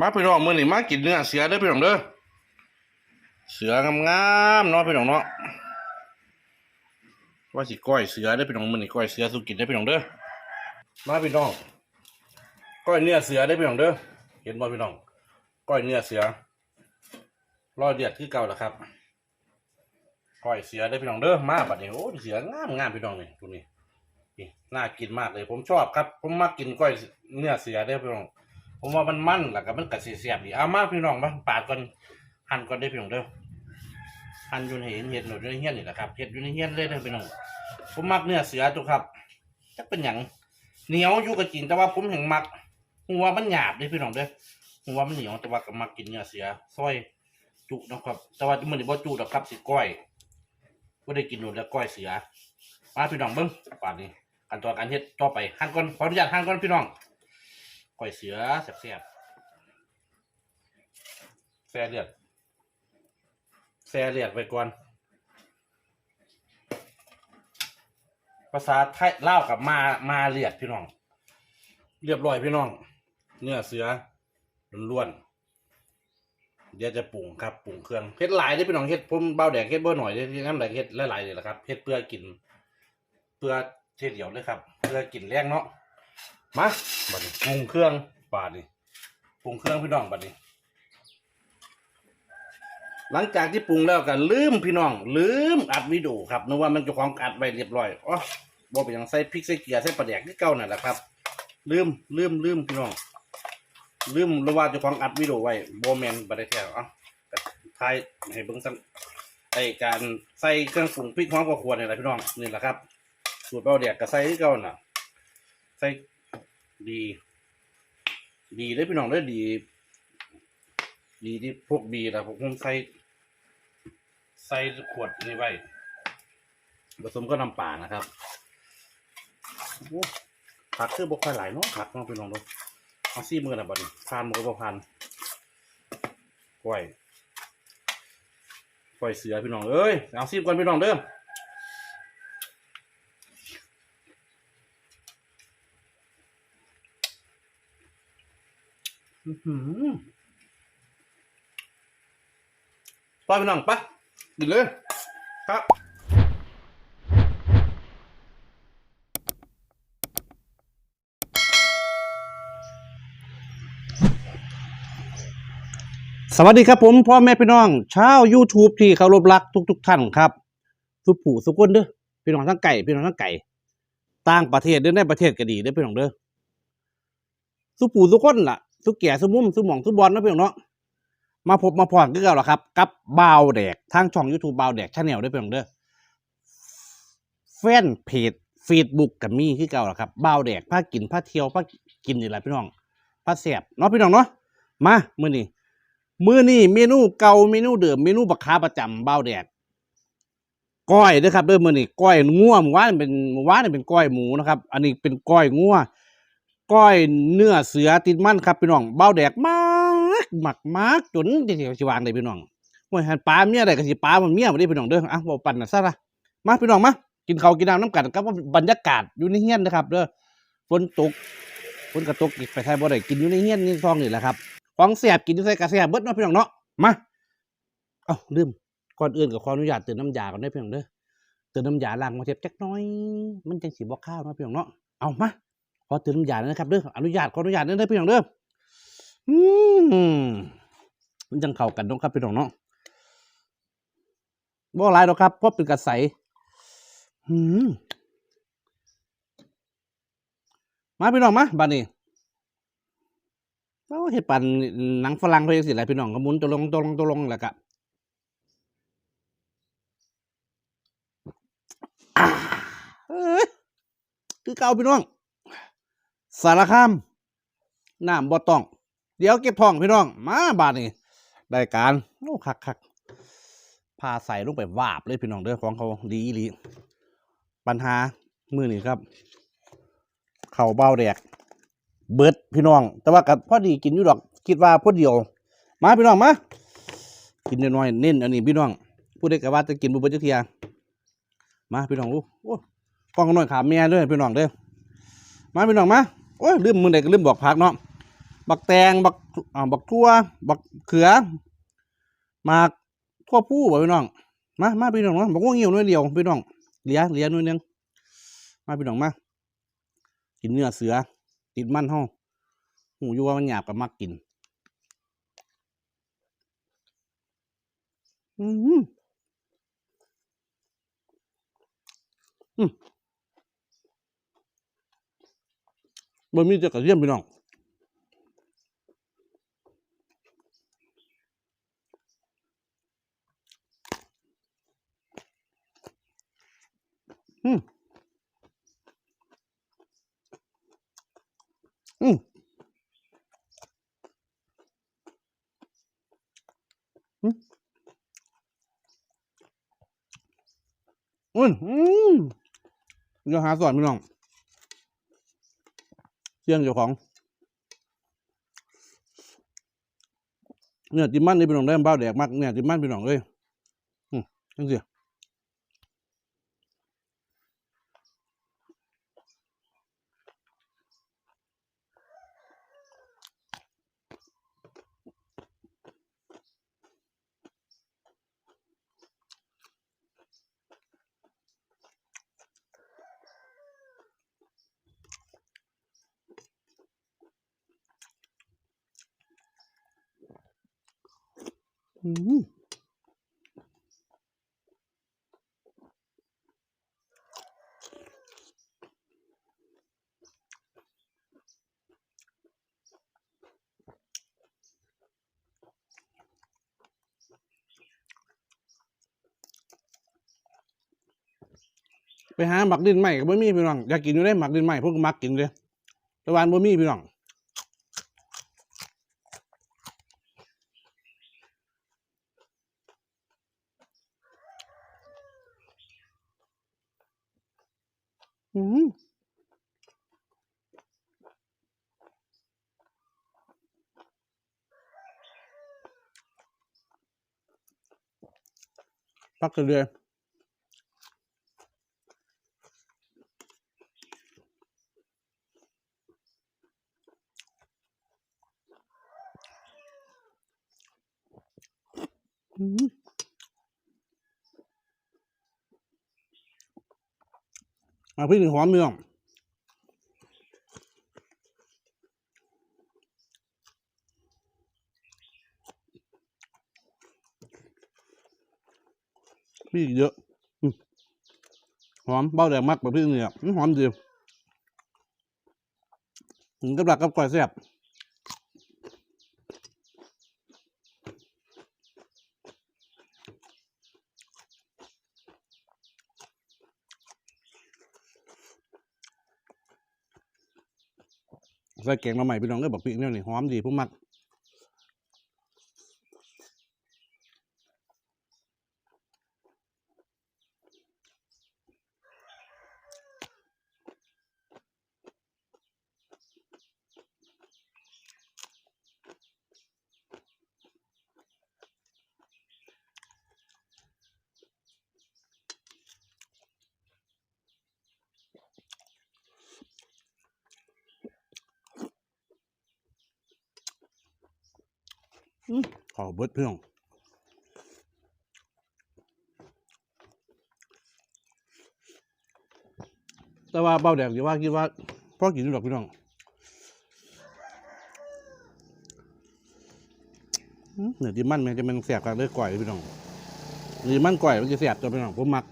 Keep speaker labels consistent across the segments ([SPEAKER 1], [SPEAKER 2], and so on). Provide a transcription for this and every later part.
[SPEAKER 1] มาพี่น้องมื้อนี้มากินเนื้อเสือเด้อพี่น้องเด้อเสืองามๆเนาะพี่น้องเนาะว่าสิก้อยเสือเด้อพี่น้องมื้อนี้ก้อยเสือสุกินเด้อพี่น้องเด้อมาพี่น้องก้อยเนื้อเสือเด้อพี่น้องเด้อเห็นบ่พี่น้องก้อยเนื้อเสือรอเดือดคือเก่าแล้วครับก้อยเสือเด้อพี่น้องเด้อมาบัดนี้โอ้เสืองามงามพี่น้องนี่ตัวนี้นี่น่ากินมากเลย ผมชอบครับ ผมมักกินก้อยเนื้อเสือเด้อพี่น้อง ผมว่ามันมั่นแหล้วก็มันกระสีเสียบดีเอามาพี่น้องมาปาดก่อนหั่นก่อนได้พี่น้องเด้อหั่นอยู่ในเห็นเห็ดหนูในเฮียนนี่แหละครับเห็ดอยู่ในเฮียนเลยเด้อพี่น้องผมมักเนื้อเสือจุกครับจะเป็นหยังเหนียวอยู่กับจริงแต่ว่าผมแห่งมักหัวมันหยาบเด้พี่น้องเด้อหัวมันเหนียวแต่ว่าก็มักกินเนื้อเสือซอยจุนะครับ แต่ว่ามันนี่บ่จุดอกครับสิก้อยบ่ได้กินหนูแล้วก้อยเสือมาพี่น้องเบิ่งป่านนี้ขั้นตอนการเฮ็ดต่อไปหั่นก่อนขออนุญาตหั่นก่อนพี่น้อง ก้อยเสือแซ่บๆแซ่เลือดแซ่เลือดไปก่อน ภาษาไทยเล่ากับมามาเลือดพี่น้อง เรียบร้อยพี่น้อง เนื้อเสือล้วนเดี๋ยวจะปรุงครับปรุงเครื่องเฮ็ดหลายได้พี่น้องเฮ็ดผมเบาแดกเฮ็ดเบ่หน่อยได้ที่น้ำไหลเฮ็ดหลายๆเลยละครับเฮ็ดเพื่อกิน เพื่อเทเดียวเลยครับ เพื่อกินแรงเนาะ มาบัดนี้ปรุงเครื่องบาดนี้ปรุงเครื่องพี่น้องบัดนี้ หลังจากที่ปรุงแล้วก็ลืมพี่น้อง ลืมอัดวิดีโอครับนึกว่ามันจะของอัดไว้เรียบร้อยอ๋อบอกไปยังใส่พริกใส่เกลือใส่ปลาแดกที่เก่านั่นแหละครับ ลืมลืมลืมพี่น้อง ลืมรู้ว่าจะของอัดวิดีโอไว้โบแมนบัดได้แท้อ๋อก็ทายให้เบิ่งสักไอการใส่เครื่องปรุงพริกหอมกระควรนี่แหละพี่น้องนี่แหละครับสูตรเบาแดกก็ใส่ที่เก่าน่ะ ส่ดี ดีได้พี่น้องได้ดี ดีที่พวกดีนะผมใส่ใส่ขวดนี่ไว้ผสมก็น้ำป่านะครับผักคือบ่ค่อยหลายเนาะผักเน้องพี่น้องดูเอาซี่มือนะบัดนี้พานมือบ่พานกล้วยกล้วยเสือพี่น้องเอ้ยเอาซีมก่อนพี่น้องเด้อ อื้อหือ ไปพี่น้องไปกินเลย ครับสวัสดีครับผมพ่อแม่พี่น้องชาว YouTube ที่เคารพรักทุกๆท่านครับทุกผู้ทุกคนเด้อพี่น้องทั้งไก่พี่น้องทั้งไก่ต่างประเทศเด้อในประเทศก็ดีเด้อพี่น้องเด้อสุปู่สุคนล่ะ สุแก่สุมุ่มสุหม่องสุบอลนะเพื่อนเนาะมาพบมาพรกันแล้วล่ะครับ กับบาวแดกทางช่องยูทูบบาวแดกชาแนลได้เพื่อนเด้อแฟนเพจเฟซบุ๊กกับมีคือเก่าล่ะครับบาวแดกพากินพาเที่ยวพากินนี่แหละพี่น้องพาแสบเนาะพี่น้องเนาะมามื้อนี้มื้อนี้เมนูเก่าเมนูเดิมเมนูบักคาประจำบาวแดกก้อยเด้อครับเด้อมื้อนี้ก้อยงัวหมูว่านเป็นหมูว่านเป็นก้อยหมูนะครับ อันนี้เป็นก้อยงัว ก้อยเนื้อเสือติดมันครับพี่น้องเบาแดกมากมากมากจนจะเสียวชิวางเลยพี่น้องโอ้ยหันปลาเมียอะไรก็สิปลามันเมียมาได้พี่น้องเด้ออะบอกปั่นน่ะซะละมาพี่น้องมากินข้าวกินน้ำน้ำกันกับบรรยากาศอยู่ในเฮียนนะครับเด้อฝนตกฝนกระตกอีกไปไทยบ่ได้กินอยู่ในเฮียนนี่ซองนี่แหละครับของแสบกินอยู่ใส่กระแสบเบิดเนาะพี่น้องเนาะมาเอ้าลืมก่อนอื่นกับขออนุญาตเติมน้ำยาก่อนได้พี่น้องเด้อเติมน้ำยาล้างมาเทียบจักน้อย มันจังสิบ่ข้าวนาะพี่น้องเนาะเอามา ขอเตือนอน้ำยาด้วยนะครับเด้ออนุญาตขออนุญาตเด้อพี่น้องเด้ออืมมันจังเข้ากันเนาะครับพี่น้องเนาะบ่หลายดอกครับเพราะเป็นกระใสอืมมาพี่น้องมาบัดนี้เราเฮ็ดปันหนังฝรั่งเพิ่นสิแหละพี่น้องก็มุนตัวลงตัวลงตัวลงแหล้วก็อ่าเอ้ยคือเก่าพี่น้อง สารคามน้ำบ่ต้อง เดี๋ยวเก็บท้องพี่น้อง มาบาดนี้ได้การโอ้คักคักพาใส่ลงไปวาบเลยพี่น้องเด้อของเขาดีอีหลีปัญหามือนี่ครับ เข่าเบ้าแดก เบิดพี่น้อง แต่ว่ากับพอดีกินอยู่ดอก คิดว่าพอเดียว มาพี่น้องมากินน้อยๆเน้นอันนี้พี่น้องผู้ใดก็ว่าจะกินบุบเบิดจักเทียมาพี่น้องโอ้โอ้กล้องน้อยขาแม่ด้วยพี่น้องเด้อมาพี่น้องมา โอ้ยลืมมือไหนก็ลืมบอกพักเนาะบักแตงบักอ่าบักทั่วบักเขือหมากทั่วผู้บ่พี่น้องมามาพี่น้องมาะบักง่วงเหี่ยวน่วยเดียวพี่น้องเหลียเหลียน่วยนึงมาพี่น้องมากินเนื้อเสือ ติดมันห้องหูอยู่ว่ามันหยาบกับมักกินอืมอืม บะมีจะกระเทียมพี่น้องอืมอืมอืมอืมอืมเดี๋ยวหาสอนพี่น้อง เสี่ยงเจ้าของเนี่ยจิมมันนี่เป็นของได้เบ้าแดกมากเนี่ยจิมมันเป็นของเลยอืมจังสิอื ไปหาหมักดินใหม่กับบ่มีพี่น้องอยากกินอยู่ได้หมักดินใหม่พวกก็มักกินเลยแต่วานบ่มีพี่น้อง อืม ปักกันเลยอะพี่หนึ่งหอมเมือง พี่เยอะหอมเบ้าแดงมากแบบพี่เนี่ยหอมดีถึงกับหลักกับก่อยแซ่บใส่แกงมาใหม่พี่น้องก็บอกพี่เนี่ยนี่หอมดีพุ่มมัก ขอ เบิดเพื่องแต่ว่าเบ้าแดงที่ว่าคิดว่าพ่อกินดอกพี่น้องเนื้อดีมันมันจะเป็นแสบกันเลยก่อยพี่น้องหรือมันก่อยมันจะแสบตัวพี่น้องผมมัก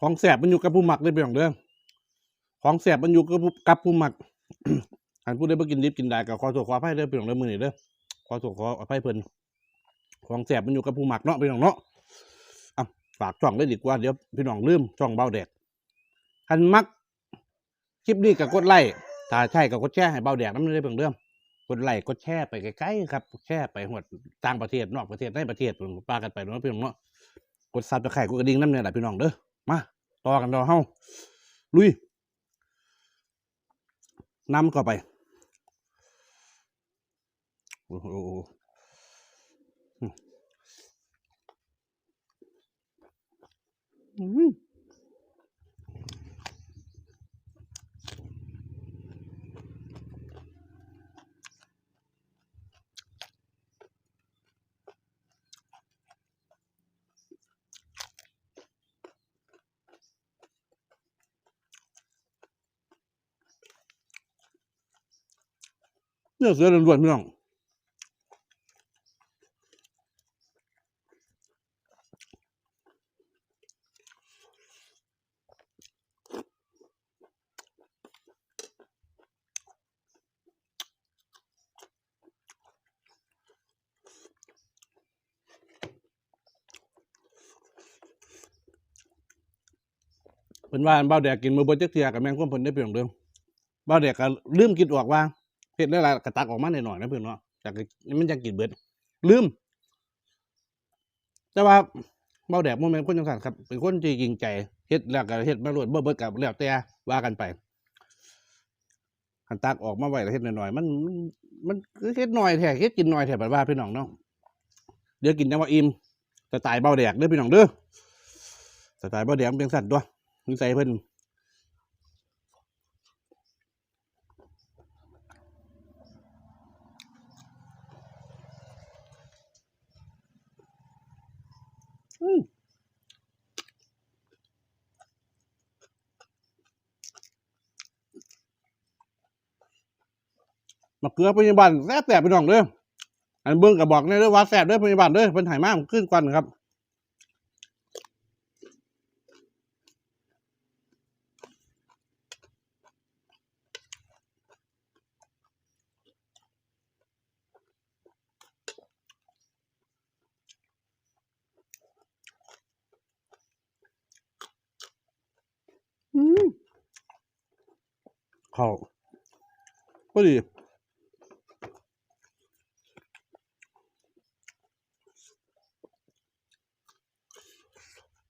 [SPEAKER 1] ของแสบมันอยู่กับผู้หมักเลยพี่น้องเด้อของแสบมันอยู่กับผู้กับผู้หมักอันผู้ใดบ่กินดิบกินได้ก็ขอโทษขออภัยเด้อพี่น้องเด้อมือนี้เด้อขอโทษขออภัยเพิ่นของแสบมันอยู่กับผู้หมักเนาะพี่น้องเนาะอะฝากช่องเลยดีกว่าเดี๋ยวพี่น้องลืมช่องเบาแดกคันมักคลิปนี้ก็กดไลค์ถ้าใช่ก็กดแชร์ให้เบาแดกน้ำเลยเพียงเดิมกดไลค์กดแชร์ไปไกลๆครับแชร์ไปหมดต่างประเทศนอกประเทศในประเทศปากันไปเนาะพี่น้องเนาะกดซับตะไคร่กดกระดิ่งน้ำเนี่ยแหละพี่น้องเด้อ มาต่อกันต่อเฮาลุยนำก็ไปโอ้โหอืม นื้อเสือล้วนๆพี่น้องเป็นว่าเบ้าแดกกินมือบนจักเทียกับแมงก้มเพิ่นได้เพียงเดิมเบ้าแดกก็ลืมกินออกว่า เผ็ดได้หลายกระตักออกมาหน่อยๆนะเพื่อนเนาะจากมันจะกินเบิดลืม แต่ว่าเบาแดดโมเมนคนจังสันครับ เป็นคนที่จริงใจเฮ็ดแล้วก็เฮ็ดมาโลดเบิดเบิดกับแล้วแต่ว่ากันไปคันตักออกมาไว้แล้วเฮ็ดหน่อยๆมันมันคือเฮ็ดหน่อยแท้เฮ็ดกินหน่อยแท้แบบว่าพี่น้องเนาะเดี๋ยวกินจังว่าอิ่มสไตล์เบาแดกเด้อพี่น้องเด้อสไตล์เบาแดกเป็นสั่นตัวยนิสัยเพิ่น มะเขือพยาบาลแซ่บแซ่บไปน้องเด้ออันเบิ้งกับบอกเนี่ยเด้อว่าแซ่บเด้อพยาบาลเด้อเพิ่นใหายมากขึ้นกวันครับอืมเ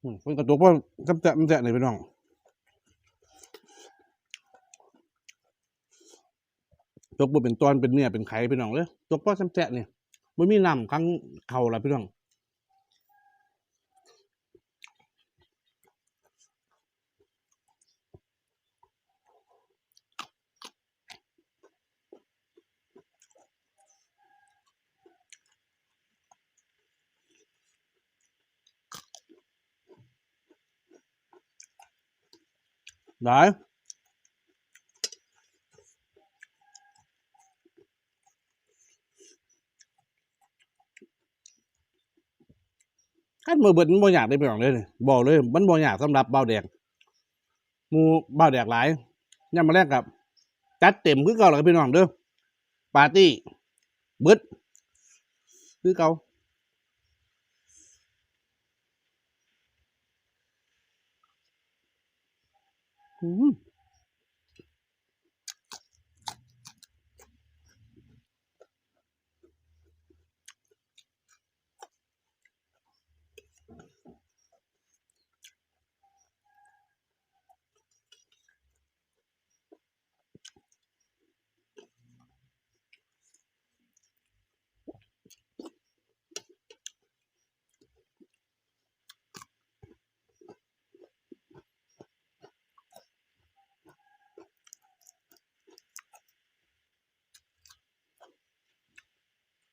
[SPEAKER 1] ข้าก็ดีอืมเป็นกระตุกว่าจำแจะมันแจะไหนไปน้องตกบ่เป็นตอนเป็นเนี่ยเป็นไข่ไปน้องเลยตกว่าจำแจะเนี่ยไม่มีน้ำครั้งเข่าละพี่น้อง ได้ขั้นมือเบิดมันบ่อยากได้ไปหรอกเลยนี่บอกเลย มันบ่อยากสำหรับเบาแดกมูเบาแดกหลายย่ำมาแรกกับจัดเต็มคือเก่าแล้วพี่น้องเด้อปาร์ตี้เบิดคือเก่า อื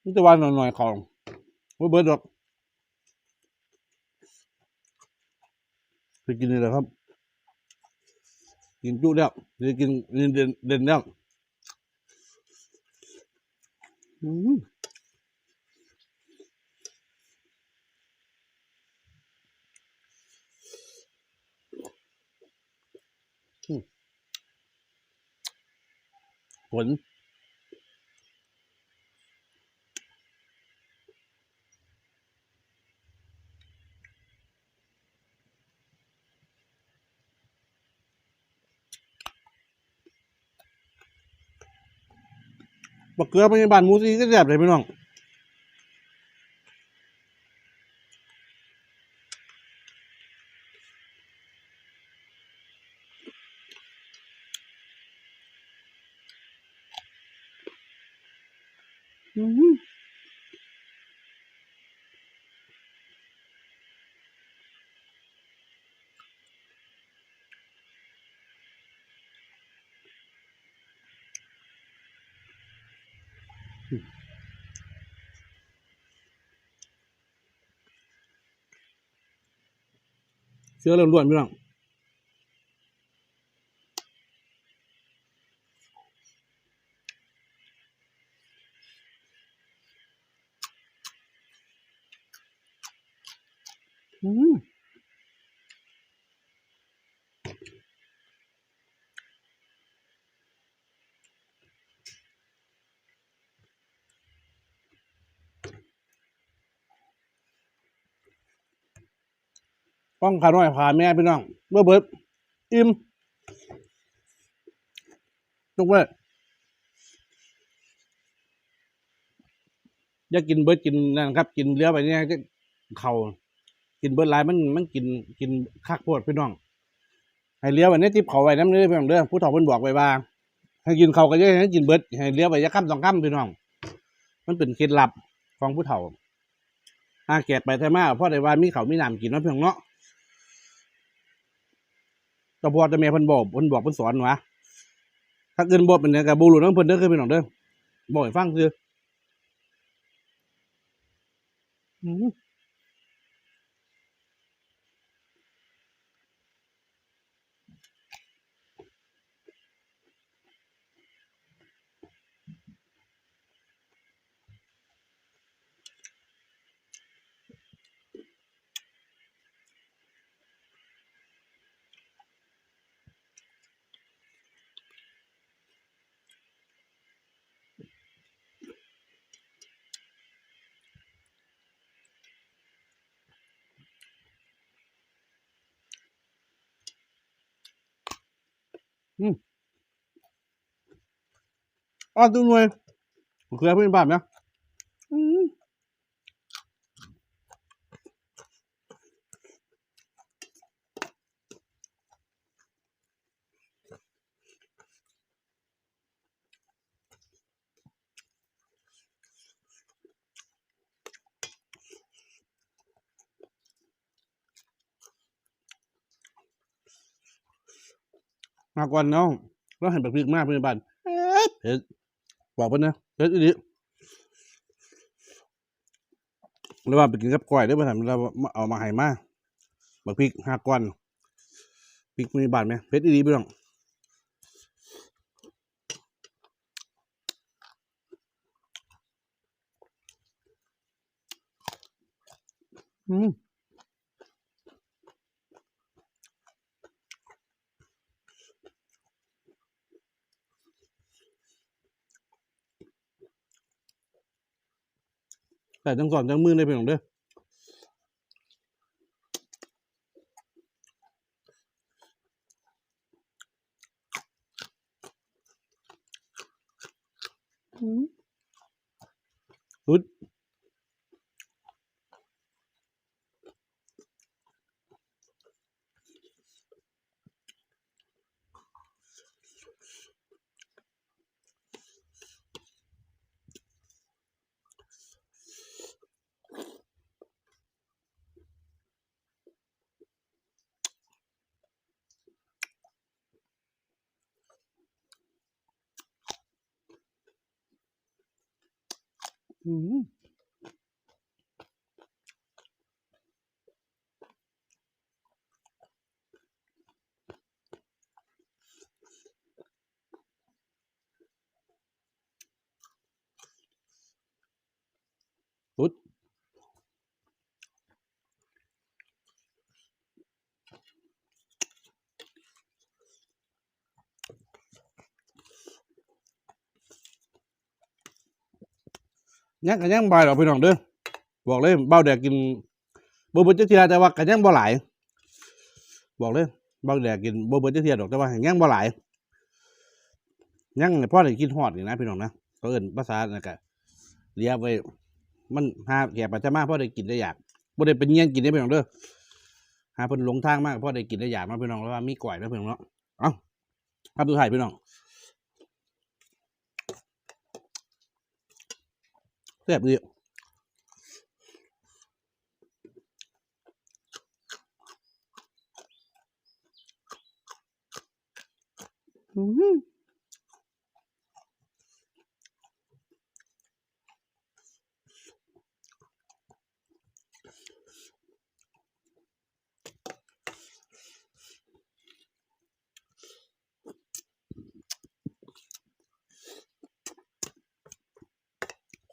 [SPEAKER 1] นี่ตะวันหน่อยๆของว่าเบิร์ดดอกไปกินนี่แหละครับ กินจุเดี่ยวไปกินนี่เด่นเด่นแล้วอืมผล บักเกลือไปในบ้านหมูสีก็แซ่บเลยพี่น้อง อืม เสื้อเริ่มล้วนพี่น้อง อืม ป้องขาน้อยผ่าแม่พี่น้องเมื่อเบิดอิ่มทุกเว้ยอย่ากินเบิดกินนั่นครับ กินเหลือไปเนี่ยจะเข่ากินเบิดลายมันมันกินกินคักโพดพี่น้องให้เลี้ยวไว้ในติบเขาไว้น้ำเนื้อพี่น้องเด้อผู้ถอเพิ่นบอกไว้ว่าให้กินเขาก็เยอะให้กินเบิดให้เลี้ยวไว้จะค่ำสองค่ำพี่น้อง มันเป็นเคล็ดลับของผู้เฒ่าอาแกดไปไทมาเพราะได้ว่ามีเขามีน้ำกินเนาะพี่น้องเนาะ แต่พ่อแต่แม่เพิ่นบอกเพิ่นบอกเพิ่นสอนวะถ้าเกินบอกเป็นเนี่ยกับบูรุน้องเพิ่นเด้อคือพี่น้องเด้อบอกให้ฟังคือ อืมอ้อตุ้งน่วยเคยเพื่อนบ้านนะอื มาก่อนเนาะเราเห็นแบบพริกมากเพื่อนบ้านเผ็ดเผ็ดบอกเพิ่นนะเผ็ดอีหลีแล้วว่าไปกินกับก้อยได้อบ่ทันเราเอามาให้มาบักพริกห้าก้อนพริกมีบาทไหมเผ็ดอีหลีพี่น้องอืม แต่ทั้งสอนทั้งมือเลยพี่น้องเด้ออืมสุด อื ยังกันยังบ่อยหรอกพี่น้องเด้อบอกเลยเบ้าแดกกินบ่เบิดจักเทียแต่ว่ากันยังบ่หลายบอกเลยเบ้าแดกกินบ่เบิดจักเทียดอกแต่ว่ายังบ่หลายยังเนี่ยพ่อได้กินฮอดนี่นะพี่น้องนะเขาเอิ้นภาษานั่นก็เรียกไว้มันหาแขกปัจจามาพ่อได้กินได้อยากบ่ได้เป็นเงี้ยงกินได้พี่น้องเด้อหาเพิ่นหลงทางมากพ่อได้กินได้อยากมาพี่น้องแล้วว่ามีก่อยนะพี่น้องเนาะเอ้าครับดูถ่ายพี่น้อง แซ่บดีอื้อ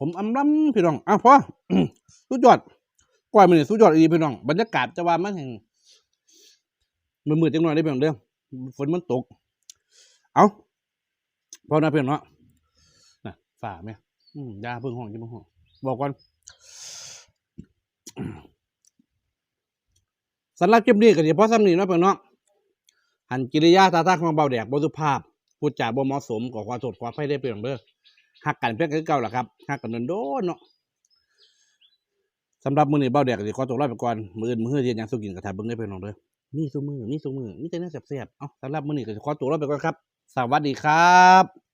[SPEAKER 1] ผมอำลำพี่น้องอ้าวพ่อสุดยอดกล้อยมันนี่สุดยอดอีพี่น้องบรรยากาศจะว่ามันแห่งมันมืดจังหน่อยได้อพี่น้องเด้อฝนมันตก เอาพอนะพี่น้องเนาะน่ะฝ่าไหมอืมยาเพิ่งห้องอยังเพิ่งห้อง บอกก่อนสำหรับคลิปนี้ก็เดี๋ยวพอซ้ำนี้เนาะเพื่อนเนาะหันกิริยาตาตาของเบาแดกบสุภาพพูดจาบ่เหมาะสมก่อความโทษความไฟได้เปลี่ยนเด้อ หักกันเพื่อนคือเก่าแหละครับหักกันโดนเนาะสำหรับมือนี้เบาแดกก็สิขอตัวลาไปก่อนมืออื่นมือเฮียนยังสุกินกระทาเบิ้งได้เพื่อนน้องเด้อมีซุมือมีซุมือมีแต่แน่าแซ่บๆเอ้าสำหรับมือนี้ก็สิขอตัวลาไปก่อนครับ สวัสดีครับ